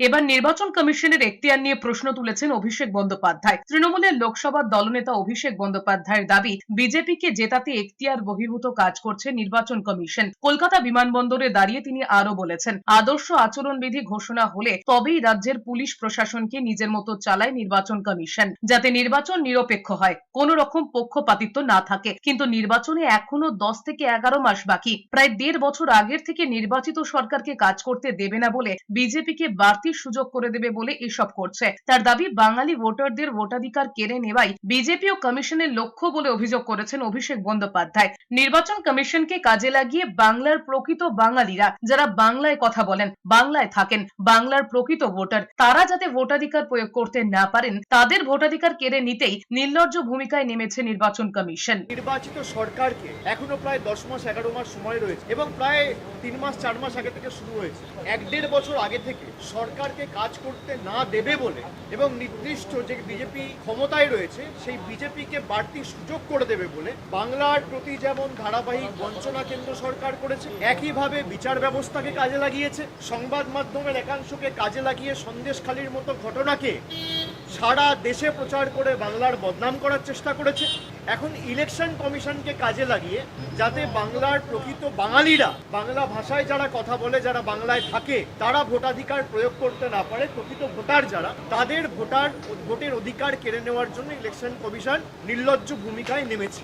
এবার নির্বাচন কমিশনের এখতিয়ার নিয়ে প্রশ্ন তুলেছেন অভিষেক বন্দ্যোপাধ্যায়। তৃণমূলের লোকসভার দলনেতা অভিষেক বন্দ্যোপাধ্যায়ের দাবি, বিজেপিকে জেতাতে এখতিয়ার বহির্ভূত কাজ করছে নির্বাচন কমিশন। কলকাতা বিমানবন্দরে দাঁড়িয়ে তিনি আরও বলেছেন, আদর্শ আচরণবিধি ঘোষণা হলে তবেই রাজ্যের পুলিশ প্রশাসনকে নিজের মতো চালায় নির্বাচন কমিশন, যাতে নির্বাচন নিরপেক্ষ হয়। কোন রকম পক্ষপাতিত্ব না থাকে। কিন্তু নির্বাচনে এখনও দশ থেকে এগারো মাস বাকি। প্রায় দেড় বছর আগের থেকে নির্বাচিত সরকারকে কাজ করতে দেবে না বলে বিজেপিকে বাড়তি সুযোগ করে দেবে বলে এসব করছে। তার দাবি, বাঙালি ভোটারদের ভোটাধিকার কেড়ে নেওয়াই বিজেপি ও কমিশনের লক্ষ্য বলে অভিযোগ করেছেন অভিষেক বন্দ্যোপাধ্যায়। নির্বাচন কমিশনকে কাজে লাগিয়ে বাংলার প্রকৃত বাঙালিরা, যারা বাংলায় কথা বলেন, বাংলায় থাকেন, বাংলার প্রকৃত ভোটার, তারা যাতে ভোটাধিকার প্রয়োগ করতে না পারেন, তাদের ভোটাধিকার কেড়ে নিতেই নির্লজ্জ ভূমিকায় নেমেছে নির্বাচন কমিশন। নির্বাচিত সরকারকে এখনও প্রায় দশ মাস, এগারো মাস সময় রয়েছে এবং প্রায় তিন মাস, চার মাস আগে থেকে শুরু হয়েছে। এক দেড় বছর আগে থেকে সরকারকে কাজ করতে না দেবে বলে এবং নির্দিষ্ট যে বিজেপি ক্ষমতায় রয়েছে, সেই বিজেপিকে বাড়তি সুযোগ করে দেবে বলে বাংলার প্রতি যেমন ধারাবাহিক বঞ্চনা কেন্দ্র সরকার করেছে, একইভাবে বিচার ব্যবস্থাকে কাজে লাগিয়েছে। সংবাদ মাধ্যমের একাংশকে কাজে লাগিয়ে সন্দেশখালির মতো ঘটনাকে সারা দেশে প্রচার করে বাংলার বদনাম করার চেষ্টা করেছে। এখন ইলেকশন কমিশনকে কাজে লাগিয়ে যাতে বাংলার প্রকৃত বাঙালিরা, বাংলা ভাষায় যারা কথা বলে, যারা বাংলায় থাকে, তারা ভোটাধিকার প্রয়োগ করতে না পারে, প্রকৃত ভোটার যারা, তাদের ভোটার, ভোটের অধিকার কেড়ে নেওয়ার জন্য ইলেকশন কমিশন নির্লজ্জ ভূমিকায় নেমেছে।